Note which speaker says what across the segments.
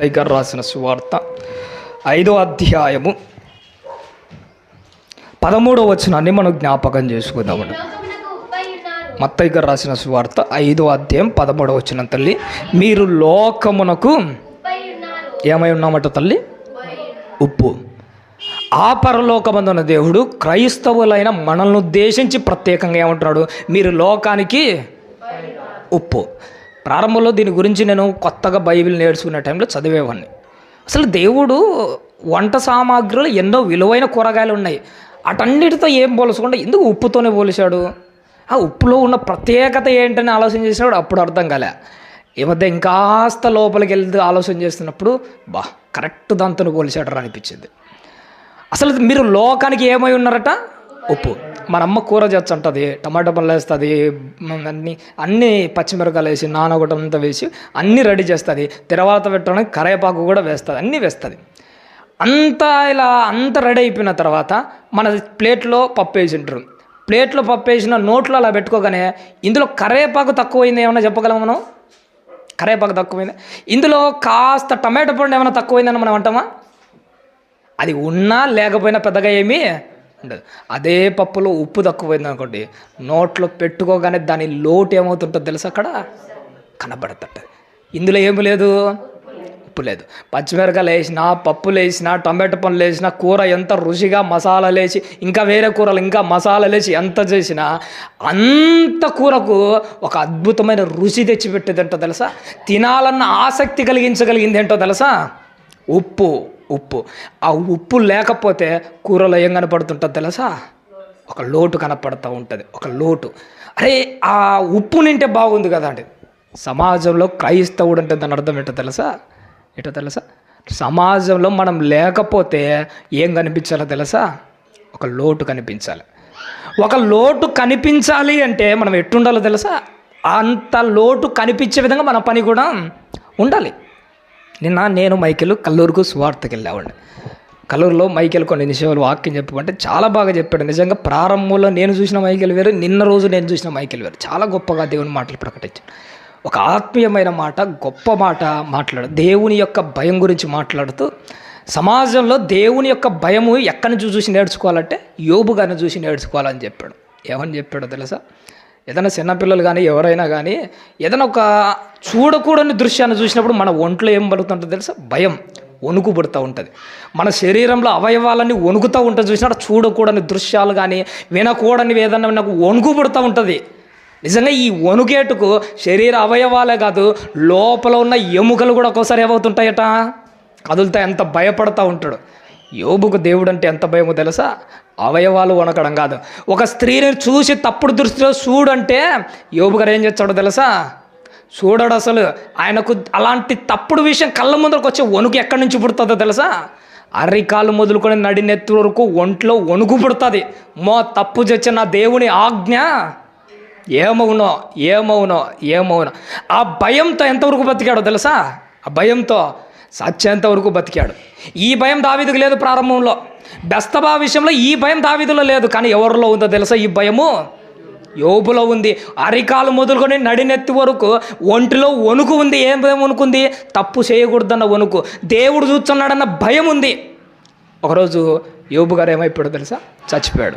Speaker 1: Tiger రాసిన సువార్త ఐదో అధ్యాయము పదమూడవ వచనాన్ని మనం జ్ఞాపకం చేసుకుందామండి మత్తయ్య గారు రాసిన సువార్త ఐదో అధ్యాయం పదమూడవ వచ్చిన తల్లి. మీరు లోకమునకు ఏమై ఉన్నామట తల్లి? ఉప్పు. ఆ పరలోకమందున్న దేవుడు క్రైస్తవులైన మనల్ని ఉద్దేశించి ప్రత్యేకంగా ఏమంటున్నాడు? మీరు లోకానికి ఉప్పు. ప్రారంభంలో దీని గురించి నేను కొత్తగా బైబిల్ నేర్చుకునే టైంలో చదివేవాడిని అసలు దేవుడు వంట సామాగ్రిలో ఎన్నో విలువైన కూరగాయలు ఉన్నాయి. అటన్నిటితో ఏం పోల్చకుండా ఎందుకు ఉప్పుతోనే పోలిశాడు ఆ ఉప్పులో ఉన్న ప్రత్యేకత ఏంటని ఆలోచన చేసినప్పుడు అప్పుడు అర్థం కాలే. ఈ మధ్య ఇంకాస్త లోపలికి వెళ్తే ఆలోచన చేస్తున్నప్పుడు బా కరెక్ట్ దాంతో పోలిచాడు అనిపించింది. అసలు మీరు లోకానికి ఏమై ఉన్నారట? ఉప్పు. మన అమ్మ కూర చేస్తుంటుంది టమాటా పళ్ళు వేస్తుంది అన్ని అన్ని పచ్చిమిరకాయలు వేసి నానగొట్టం అంతా వేసి అన్నీ రెడీ చేస్తుంది. తర్వాత పెట్టడానికి కరేపాకు కూడా వేస్తుంది అన్నీ వేస్తుంది. అంతా ఇలా అంత రెడీ అయిపోయిన తర్వాత మన ప్లేట్లో పప్పు వేసి ఉంటారు ప్లేట్లో పప్పు వేసిన నోట్లో అలా పెట్టుకోగానే ఇందులో కరేపాకు తక్కువైంది ఏమైనా చెప్పగలం మనం? కరేపాకు తక్కువైంది? ఇందులో కాస్త టమాటో పండు ఏమైనా తక్కువైందని మనం అంటామా? అది ఉన్నా లేకపోయినా పెద్దగా ఏమీ ఉండదు. అదే పప్పులో ఉప్పు తక్కువైంది అనుకోండి నోట్లో పెట్టుకోగానే దాని లోటు ఏమవుతుంటుందో తెలుసు అక్కడ? కనబడుతుంటుంది ఇందులో ఏమి లేదు? ఉప్పు లేదు. పచ్చిమిరకాయలు వేసినా పప్పులు వేసినా టమాటో పండ్లు వేసినా కూర ఎంత రుచిగా మసాలాలు వేసి ఇంకా వేరే కూరలు ఇంకా మసాలాలు వేసి ఎంత చేసినా అంత కూరకు ఒక అద్భుతమైన రుచి తెచ్చిపెట్టేది ఏంటో తెలుసా? తినాలన్న ఆసక్తి కలిగించగలిగింది ఏంటో తెలుసా? ఉప్పు. ఉప్పు. ఆ ఉప్పు లేకపోతే కూరలో ఏం కనపడుతుంటుంది తెలుసా? ఒక లోటు కనపడుతూ ఉంటుంది. ఒక లోటు. అరే ఆ ఉప్పు నింటే బాగుంది కదా అండి. సమాజంలో క్రైస్తవుడు అంటే దాని అర్థం ఏంటో తెలుసా? ఏంటో తెలుసా? సమాజంలో మనం లేకపోతే ఏం కనిపించాలో తెలుసా? ఒక లోటు కనిపించాలి. ఒక లోటు కనిపించాలి అంటే మనం ఎట్టుండాలో తెలుసా? అంత లోటు కనిపించే విధంగా మన పని కూడా ఉండాలి. నిన్న నేను మైకేల్ కల్లూరుకు స్వార్థకి వెళ్ళేవాడిని కల్లూరులో మైకేల్ కొన్ని నిమిషాలు వాక్యం చెప్పమంటే చాలా బాగా చెప్పాడు. నిజంగా ప్రారంభంలో నేను చూసిన మైకేల్ వేరు నిన్న రోజు నేను చూసిన మైకేల్ వేరు. చాలా గొప్పగా దేవుని మాటలు ప్రకటించాడు. ఒక ఆత్మీయమైన మాట గొప్ప మాట మాట్లాడు. దేవుని యొక్క భయం గురించి మాట్లాడుతూ సమాజంలో దేవుని యొక్క భయము ఎక్కడి నుంచి చూసి నేర్చుకోవాలంటే యోబు గారిని చూసి నేర్చుకోవాలని చెప్పాడు. ఏమని చెప్పాడో తెలుసా? ఏదైనా చిన్నపిల్లలు కానీ ఎవరైనా కానీ ఏదైనా ఒక చూడకూడని దృశ్యాన్ని చూసినప్పుడు మన ఒంట్లో ఏం పలుకుతుంటుందో తెలుసా? భయం వణుకు పుడుతూ ఉంటుంది. మన శరీరంలో అవయవాలన్నీ వణుకుతూ ఉంటుంది చూసినప్పుడు చూడకూడని దృశ్యాలు కానీ వినకూడని ఏదన్నా నాకు వణుకు పుడుతూ ఉంటుంది. నిజంగా ఈ వణుకేటుకు శరీర అవయవాలే కాదు లోపల ఉన్న ఎముకలు కూడా ఒక్కోసారి ఏమవుతుంటాయట? కదులుతాయి. ఎంత భయపడతా ఉంటాడు. యోబుకు దేవుడు అంటే ఎంత భయమో తెలుసా? అవయవాలు వణకడం కాదు. ఒక స్త్రీని చూసి తప్పుడు దృష్టిలో చూడంటే యోబు గారు ఏం చేస్తాడో తెలుసా? చూడడు అసలు. ఆయనకు అలాంటి తప్పుడు విషయం కళ్ళ ముందరకు వచ్చే వణుకు ఎక్కడి నుంచి పుడుతుందో తెలుసా? అరికాలు మొదలుకొని నడినెత్తి వరకు ఒంట్లో వణుకు పుడుతుంది. మో తప్పు చచ్చిన దేవుని ఆజ్ఞ? ఏమవునో ఏమవునో ఏమవునో. ఆ భయంతో ఎంతవరకు బతికాడో తెలుసా? ఆ భయంతో సత్యంత వరకు బతికాడు. ఈ భయం దావీదుకు లేదు ప్రారంభంలో. బెస్తబా విషయంలో ఈ భయం దావీదులో లేదు. కానీ ఎవరిలో ఉందో తెలుసా? ఈ భయము యోబులో ఉంది. అరికాలు మొదలుకొని నడినెత్తి వరకు ఒంటిలో వణుకు ఉంది. ఏం భయం వణుకుంది? తప్పు చేయకూడదన్న వణుకు. దేవుడు చూస్తున్నాడన్న భయం ఉంది. ఒకరోజు యోబు గారు ఏమైపోయాడు తెలుసా? చచ్చిపోయాడు.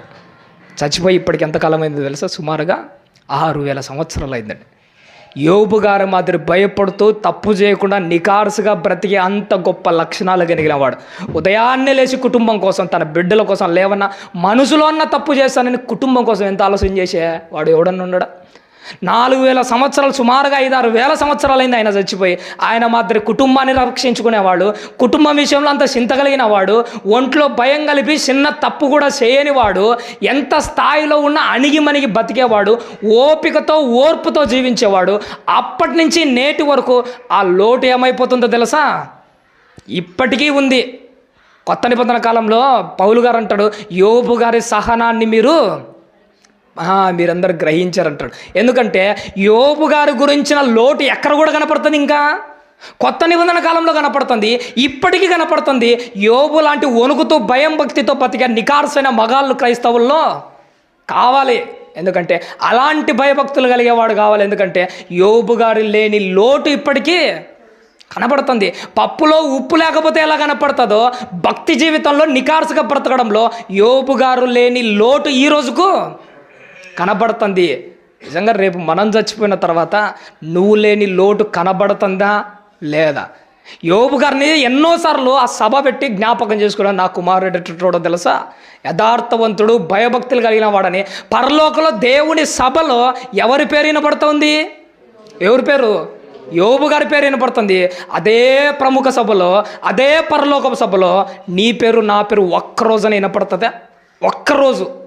Speaker 1: చచ్చిపోయి ఇప్పటికి ఎంతకాలం అయిందో తెలుసా? సుమారుగా ఆరు వేల సంవత్సరాలు అయిందండి. యోబు గారు మాదిరి భయపడుతూ తప్పు చేయకుండా నికార్సుగా బ్రతికే అంత గొప్ప లక్షణాలు కలిగిన వాడు. ఉదయాన్నే లేచి కుటుంబం కోసం తన బిడ్డల కోసం లేవన్నా మనసులో అన్న తప్పు చేస్తానని కుటుంబం కోసం ఎంత ఆలోచన చేసే వాడు ఎవడన్నా ఉండడా? నాలుగు వేల సంవత్సరాలు సుమారుగా ఐదు ఆరు వేల సంవత్సరాలైంది ఆయన చచ్చిపోయి. ఆయన మాదిరి కుటుంబాన్ని రక్షించుకునేవాడు కుటుంబం విషయంలో అంత చింత కలిగిన వాడు ఒంట్లో భయం కలిపి చిన్న తప్పు కూడా చేయని వాడు ఎంత స్థాయిలో ఉన్న అణిగి మణిగి బతికేవాడు ఓపికతో ఓర్పుతో జీవించేవాడు. అప్పటి నుంచి నేటి వరకు ఆ లోటు ఏమైపోతుందో తెలుసా? ఇప్పటికీ ఉంది. కొత్త నిబంధన కాలంలో పౌలు గారు అంటాడు యోబు గారి సహనాన్ని మీరు మీరందరూ గ్రహించారంటాడు. ఎందుకంటే యోబు గారి గురించిన లోటు ఎక్కడ కూడా కనపడుతుంది ఇంకా? కొత్త నిబంధన కాలంలో కనపడుతుంది ఇప్పటికీ కనపడుతుంది. యోబు లాంటి వణుకుతో భయం భక్తితో బతికే నికార్సైన మగాళ్ళు క్రైస్తవుల్లో కావాలి. ఎందుకంటే అలాంటి భయభక్తులు కలిగేవాడు కావాలి. ఎందుకంటే యోబు గారు లేని లోటు ఇప్పటికీ కనపడుతుంది. పప్పులో ఉప్పు లేకపోతే ఎలా కనపడుతుందో భక్తి జీవితంలో నికార్సుగా బ్రతకడంలో యోపుగారు లేని లోటు ఈ రోజుకు కనబడుతుంది. నిజంగా రేపు మనం చచ్చిపోయిన తర్వాత నువ్వు లేని లోటు కనబడుతుందా? లేదా? యోబు గారిని ఎన్నోసార్లు ఆ సభ పెట్టి జ్ఞాపకం చేసుకున్నాడు. నా కుమారుడు ఎట్టుడో తెలుసా? యథార్థవంతుడు భయభక్తులు కలిగిన వాడని. పరలోకలో దేవుని సభలో ఎవరి పేరు వినపడుతుంది? ఎవరి పేరు? యోబు గారి పేరు వినపడుతుంది. అదే ప్రముఖ సభలో అదే పరలోక సభలో నీ పేరు నా పేరు ఒక్కరోజున వినపడుతుందా? ఒక్కరోజు.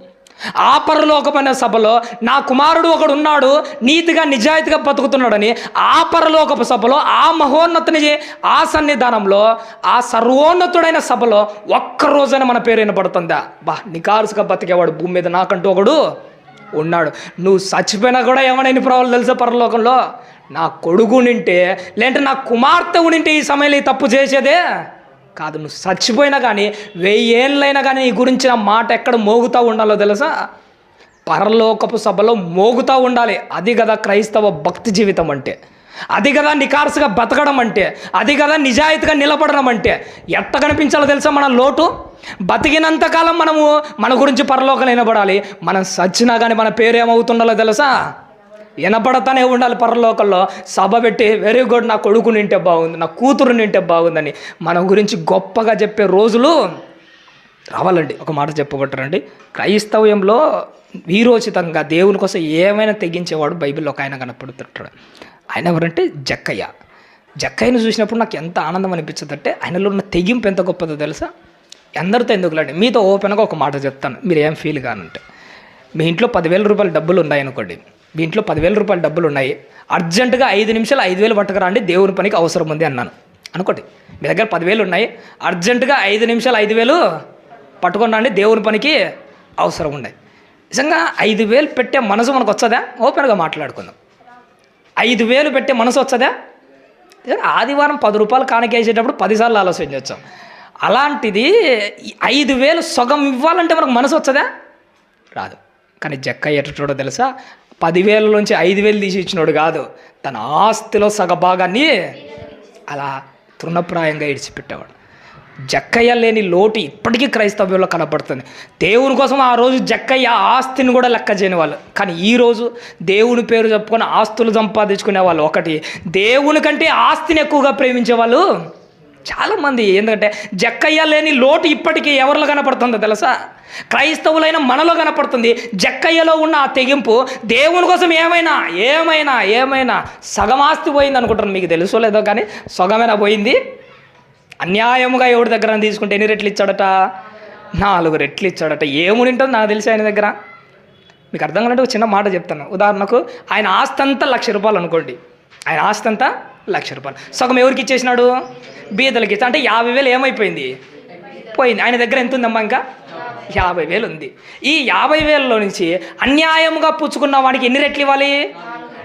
Speaker 1: ఆ పరలోకమైన సభలో నా కుమారుడు ఒకడు ఉన్నాడు నీతిగా నిజాయితీగా బతుకుతున్నాడని ఆ పరలోకపు సభలో ఆ మహోన్నతుని ఆ సన్నిధానంలో ఆ సర్వోన్నతుడైన సభలో ఒక్కరోజైనా మన పేరు వినపడుతుందా బా నికారుసుగా బతికేవాడు భూమి మీద నాకంటూ ఒకడు ఉన్నాడు. నువ్వు చచ్చిపోయినా కూడా ఏమైనా ఎన్ని ప్రభావాలు తెలుసా పరలోకంలో? నా కొడుకు నింటే లేదంటే నా కుమార్తె ఉనింటే ఈ సమయంలో ఈ తప్పు చేసేదే? కాదు. నువ్వు చచ్చిపోయినా కానీ వెయ్యేళ్ళైనా కానీ నీ గురించిన మాట ఎక్కడ మోగుతూ ఉండాలో తెలుసా? పరలోకపు సభలో మోగుతూ ఉండాలి. అది కదా క్రైస్తవ భక్తి జీవితం అంటే. అది కదా నికార్సుగా బతకడం అంటే. అది కదా నిజాయితీగా నిలబడడం అంటే. ఎట్ట కనిపించాలో తెలుసా మన లోటు? బతికినంతకాలం మనము మన గురించి పరలోకం నిలబడాలి. మనం సచ్చినా కానీ మన పేరు ఏమవుతుండాలో తెలుసా? వినపడతానే ఉండాలి పరలోకంలో. సభ పెట్టి వెరీ గుడ్ నా కొడుకు నింటే బాగుంది నా కూతురు నింటే బాగుందని మన గురించి గొప్పగా చెప్పే రోజులు రావాలండి. ఒక మాట చెప్పబట్టరండి. క్రైస్తవ్యంలో వీరోచితంగా దేవుని కోసం ఏమైనా తెగించేవాడు బైబిల్లో ఒక ఆయన కనపడుతుంటాడు. ఆయన ఎవరంటే జక్కయ్య. జక్కయ్యను చూసినప్పుడు నాకు ఎంత ఆనందం అనిపించదంటే ఆయనలో ఉన్న తెగింపు ఎంత గొప్పదో తెలుసా? అందరితో ఎందుకులండి? మీతో ఓపెన్గా ఒక మాట చెప్తాను. మీరు ఏం ఫీల్ కానంటే మీ ఇంట్లో పదివేల రూపాయల డబ్బులు ఉన్నాయనుకోండి దీంట్లో పదివేల రూపాయల డబ్బులు ఉన్నాయి. అర్జెంటుగా ఐదు నిమిషాలు ఐదు వేలు పట్టుకురండి దేవుని పనికి అవసరం ఉంది అన్నాను. అనుకోండి మీ దగ్గర పదివేలు ఉన్నాయి అర్జెంటుగా ఐదు నిమిషాలు ఐదు వేలు పట్టుకొని రండి దేవుని పనికి అవసరం ఉన్నాయి. నిజంగా ఐదు వేలు పెట్టే మనసు మనకు వచ్చదా? ఓపెన్గా మాట్లాడుకుందాం. ఐదు వేలు పెట్టే మనసు వచ్చదా? ఆదివారం పది రూపాయలు కానకేసేటప్పుడు పదిసార్లు ఆలోచన అలాంటిది ఐదు వేలు సగం ఇవ్వాలంటే మనకు మనసు వచ్చదా? రాదు. కానీ జక్క ఎట్టడో తెలుసా? పదివేల నుంచి ఐదు వేలు తీసి ఇచ్చినోడు కాదు. తన ఆస్తిలో సగభాగాన్ని అలా తృణప్రాయంగా ఇడిచిపెట్టేవాడు. జక్కయ్య లేని లోటు ఇప్పటికీ క్రైస్తవ్యంలో కనపడుతుంది దేవుని కోసం ఆ రోజు జక్కయ్య ఆస్తిని కూడా లెక్క చేయని వాళ్ళు. కానీ ఈ రోజు దేవుని పేరు చెప్పుకొని ఆస్తులు సంపాదించుకునే వాళ్ళు ఒకటి. దేవుని కంటే ఆస్తిని ఎక్కువగా ప్రేమించే వాళ్ళు చాలామంది ఎందుకంటే జక్కయ్య లేని లోటు ఇప్పటికీ ఎవరిలో కనపడుతుందో తెలుసా? క్రైస్తవులైన మనలో కనపడుతుంది. జక్కయ్యలో ఉన్న ఆ తెగింపు దేవుని కోసం ఏమైనా ఏమైనా ఏమైనా సగం ఆస్తి పోయింది అనుకుంటాను మీకు తెలుసో లేదో కానీ సగమైనా పోయింది? అన్యాయముగా ఎవరి దగ్గర తీసుకుంటే ఎన్ని రెట్లు ఇచ్చాడట? నాలుగు రెట్లు ఇచ్చాడట. ఏమునింటుంది నాకు తెలిసి ఆయన దగ్గర? మీకు అర్థం కావాలంటే ఒక చిన్న మాట చెప్తాను. ఉదాహరణకు ఆయన ఆస్తంతా లక్ష రూపాయలు అనుకోండి. ఆయన ఆస్తి అంతా లక్ష రూపాయలు. సగం ఎవరికి ఇచ్చేసినాడు? బీదలకి అంటే యాభై వేలు ఏమైపోయింది? పోయింది. ఆయన దగ్గర ఎంత ఉందమ్మా ఇంకా? యాభై వేలు ఉంది. ఈ యాభై వేలలో నుంచి అన్యాయముగా పుచ్చుకున్న వాడికి ఎన్ని రెట్లు ఇవ్వాలి?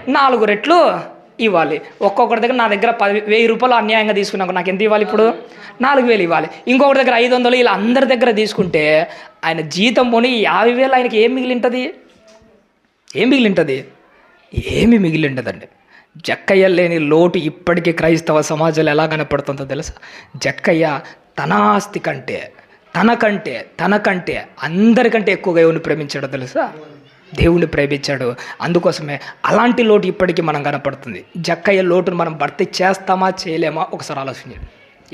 Speaker 1: నాలుగు రెట్లు ఇవ్వాలి. ఒక్కొక్కటి దగ్గర నా దగ్గర పది వెయ్యి రూపాయలు అన్యాయంగా తీసుకున్నాక నాకు ఎంత ఇవ్వాలి ఇప్పుడు? నాలుగు వేలు ఇవ్వాలి. ఇంకొకటి దగ్గర ఐదు వందలు ఇలా అందరి దగ్గర తీసుకుంటే ఆయన జీతం పోని యాభై వేలు ఆయనకి ఏం మిగిలింటుంది? ఏం మిగిలింటుంది? ఏమి మిగిలిండదండి. జక్కయ్య లేని లోటు ఇప్పటికీ క్రైస్తవ సమాజంలో ఎలా కనపడుతుందో తెలుసా? జక్కయ్య తన ఆస్తి కంటే తనకంటే తనకంటే అందరికంటే ఎక్కువగా ఎవరిని ప్రేమించాడో తెలుసా? దేవుణ్ణి ప్రేమించాడు. అందుకోసమే అలాంటి లోటు ఇప్పటికీ మనం కనపడుతుంది. జక్కయ్య లోటును మనం భర్తీ చేస్తామా చేయలేమా? ఒకసారి ఆలోచించండి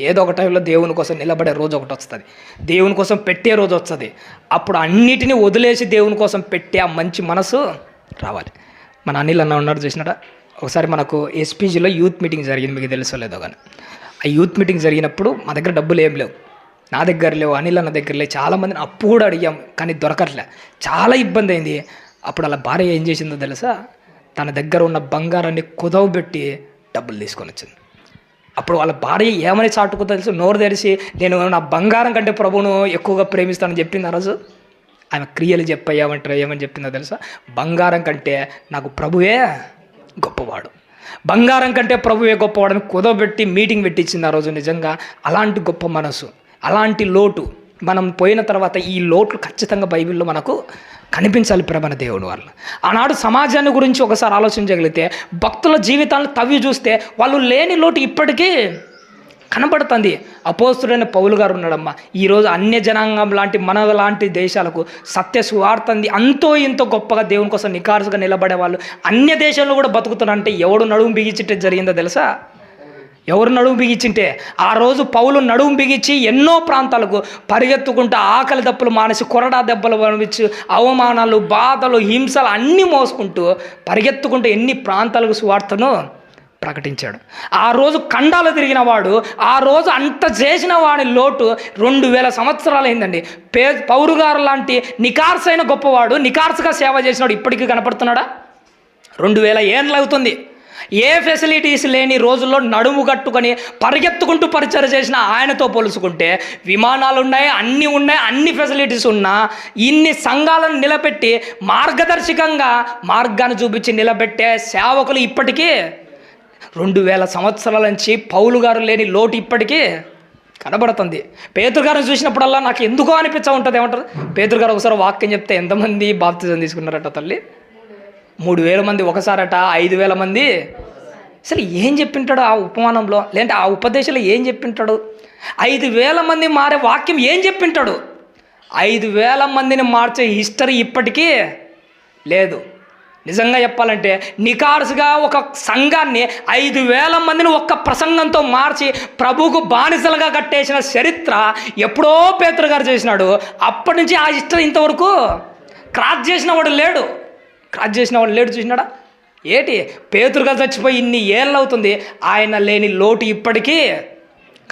Speaker 1: ఏదో ఒక టైంలో దేవుని కోసం నిలబడే రోజు ఒకటి వస్తుంది. దేవుని కోసం పెట్టే రోజు వస్తుంది. అప్పుడు అన్నిటినీ వదిలేసి దేవుని కోసం పెట్టే ఆ మంచి మనసు రావాలి. మన అనిల్ అన్న ఉన్నాడు చూసినాడా? ఒకసారి మనకు ఎస్పీజీలో యూత్ మీటింగ్ జరిగింది మీకు తెలుసో లేదో కానీ. ఆ యూత్ మీటింగ్ జరిగినప్పుడు మా దగ్గర డబ్బులు ఏం లేవు. నా దగ్గర లేవు అనిల్ అన్న దగ్గర లేవు. చాలామందిని అప్పు కూడా అడిగాం కానీ దొరకట్లే. చాలా ఇబ్బంది అయింది. అప్పుడు అలా భార్య ఏం చేసిందో తెలుసా? తన దగ్గర ఉన్న బంగారాన్ని కుదవబెట్టి డబ్బులు తీసుకొని వచ్చింది. అప్పుడు వాళ్ళ భార్య ఏమని చాటుకో తెలుసు? నోరు తెరిచి నేను నా బంగారం కంటే ప్రభువును ఎక్కువగా ప్రేమిస్తానని చెప్పింది ఆ రోజు? ఆమె క్రియలు చెప్పయ్యామంటారు ఏమని చెప్పిందో తెలుసా? బంగారం కంటే నాకు ప్రభువే గొప్పవాడు. బంగారం కంటే ప్రభువే గొప్పవాడని కుదబెట్టి మీటింగ్ పెట్టించింది ఆ రోజు నిజంగా అలాంటి గొప్ప మనసు అలాంటి లోటు. మనం పోయిన తర్వాత ఈ లోట్లు ఖచ్చితంగా బైబిల్లో మనకు కనిపించాలి ప్రభన దేవుడు వల్ల. ఆనాడు సమాజాన్ని గురించి ఒకసారి ఆలోచించగలిగితే భక్తుల జీవితాలను తవ్వి చూస్తే వాళ్ళు లేని లోటు ఇప్పటికీ కనబడుతుంది. అపోస్తుడైన పౌలు గారు ఉన్నాడమ్మా ఈరోజు అన్య జనాంగం లాంటి మన లాంటి దేశాలకు సత్య సువార్తంది అంతో ఇంతో గొప్పగా దేవుని కోసం నికారుసుగా నిలబడే వాళ్ళు అన్య దేశాల్లో కూడా బతుకుతున్నారంటే ఎవడు నడుము బిగించిట్టే జరిగిందో తెలుసా? ఎవరు నడుము బిగించింటే? ఆ రోజు పౌలు నడుము బిగించి ఎన్నో ప్రాంతాలకు పరిగెత్తుకుంటూ ఆకలి దెబ్బలు మానేసి కొరడా దెబ్బలు పంపించి అవమానాలు బాధలు హింసలు అన్నీ మోసుకుంటూ పరిగెత్తుకుంటూ ఎన్ని ప్రాంతాలకు సువార్తను ప్రకటించాడు. ఆ రోజు కండాలు తిరిగిన వాడు ఆ రోజు అంత చేసిన వాడి లోటు రెండు వేల సంవత్సరాలు అయిందండి. పే పౌరుగారు లాంటి నికార్సైన గొప్పవాడు నికార్సుగా సేవ చేసినాడు ఇప్పటికీ కనపడుతున్నాడా? రెండు వేల ఏళ్ళు అవుతుంది. ఏ ఫెసిలిటీస్ లేని రోజుల్లో నడుము కట్టుకొని పరిగెత్తుకుంటూ పరిచయం చేసిన ఆయనతో పోల్చుకుంటే విమానాలు ఉన్నాయి అన్నీ ఉన్నాయి అన్ని ఫెసిలిటీస్ ఉన్నా ఇన్ని సంఘాలను నిలబెట్టి మార్గదర్శకంగా మార్గాన్ని చూపించి నిలబెట్టే సేవకులు ఇప్పటికీ రెండు వేల సంవత్సరాల నుంచి పౌలు గారు లేని లోటు ఇప్పటికీ కనబడుతుంది. పేతురు గారిని చూసినప్పుడల్లా నాకు ఎందుకో అనిపించా ఉంటుంది ఏమంటారు? పేతురు గారు ఒకసారి వాక్యం చెప్తే ఎంతమంది బాప్తిజం తీసుకున్నారట తల్లి? మూడు వేల మంది ఒకసారట ఐదు వేల మంది. అసలు ఏం చెప్పింటాడు ఆ ఉపమానంలో? లేదంటే ఆ ఉపదేశంలో ఏం చెప్పింటాడు? ఐదు వేల మంది మారే వాక్యం ఏం చెప్పింటాడు? ఐదు వేల మందిని మార్చే హిస్టరీ ఇప్పటికీ లేదు. నిజంగా చెప్పాలంటే నికార్సుగా ఒక సంఘాన్ని ఐదు వేల మందిని ఒక్క ప్రసంగంతో మార్చి ప్రభుకు బానిసలుగా కట్టేసిన చరిత్ర ఎప్పుడో పేతురు గారు చేసినాడు. అప్పటి నుంచి ఆ హిస్టరీ ఇంతవరకు క్రాస్ చేసిన వాడు లేడు. క్రాస్ చేసిన వాడు లేడు చూసినాడా? ఏటి? పేతురుగా చచ్చిపోయి ఇన్ని ఏళ్ళు అవుతుంది ఆయన లేని లోటు ఇప్పటికీ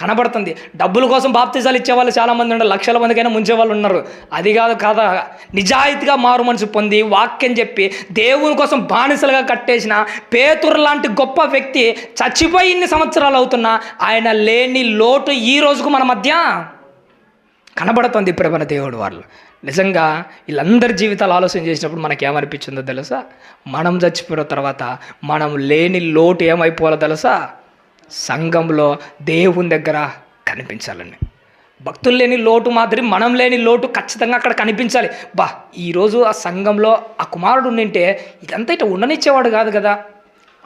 Speaker 1: కనబడుతుంది. డబ్బుల కోసం బాప్తిజాలు ఇచ్చేవాళ్ళు చాలామంది ఉన్నారు. లక్షల మందికైనా ముంచేవాళ్ళు ఉన్నారు. అది కాదు కాదా? నిజాయితీగా మారు మనసు పొంది వాక్యం చెప్పి దేవుని కోసం బానిసలుగా కట్టేసిన పేతురు లాంటి గొప్ప వ్యక్తి చచ్చిపోయి ఇన్ని సంవత్సరాలు అవుతున్నా ఆయన లేని లోటు ఈ రోజుకు మన మధ్య కనబడుతుంది ప్రభన దేవుడు వాళ్ళు నిజంగా వీళ్ళందరి జీవితాలు ఆలోచన చేసినప్పుడు మనకి ఏమనిపించిందో తెలుసా? మనం చచ్చిపోయిన తర్వాత మనం లేని లోటు ఏమైపోవాలో తెలుసా? సంఘంలో దేవుని దగ్గర కనిపించాలండి. భక్తులు లేని లోటు మాదిరి మనం లేని లోటు ఖచ్చితంగా అక్కడ కనిపించాలి. బా ఈరోజు ఆ సంఘంలో ఆ కుమారుడు ఉండింటే ఇదంతా ఇట్లా ఉండనిచ్చేవాడు కాదు కదా.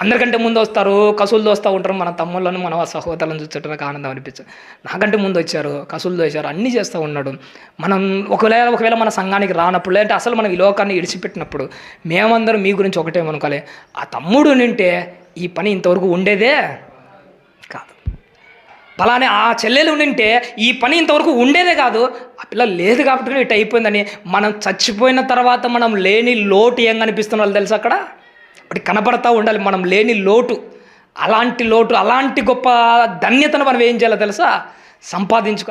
Speaker 1: అందరికంటే ముందు వస్తారు కసులు దోస్తూ ఉంటారు. మన తమ్ముళ్ళను మన సహోదరులను చూసేట నాకు ఆనందం అనిపించదు. నాకంటే ముందు వచ్చారు కసులు దోశారు అన్నీ చేస్తూ ఉన్నాడు. మనం ఒకవేళ ఒకవేళ మన సంఘానికి రానప్పుడు లేదంటే అసలు మనం ఈ లోకాన్ని ఇడిచిపెట్టినప్పుడు మేమందరం మీ గురించి ఒకటేమనుకోలే ఆ తమ్ముడు నింటే ఈ పని ఇంతవరకు ఉండేదే. పలానే ఆ చెల్లెలు ఉండింటే ఈ పని ఇంతవరకు ఉండేదే కాదు. ఆ పిల్ల లేదు కాబట్టి ఇటు అయిపోయిందని. మనం చచ్చిపోయిన తర్వాత మనం లేని లోటు ఏం కనిపిస్తున్న తెలుసు అక్కడ? ఒకటి కనపడతా ఉండాలి. మనం లేని లోటు. అలాంటి లోటు అలాంటి గొప్ప ధన్యతను మనం ఏం చేయాలో తెలుసా? సంపాదించుకో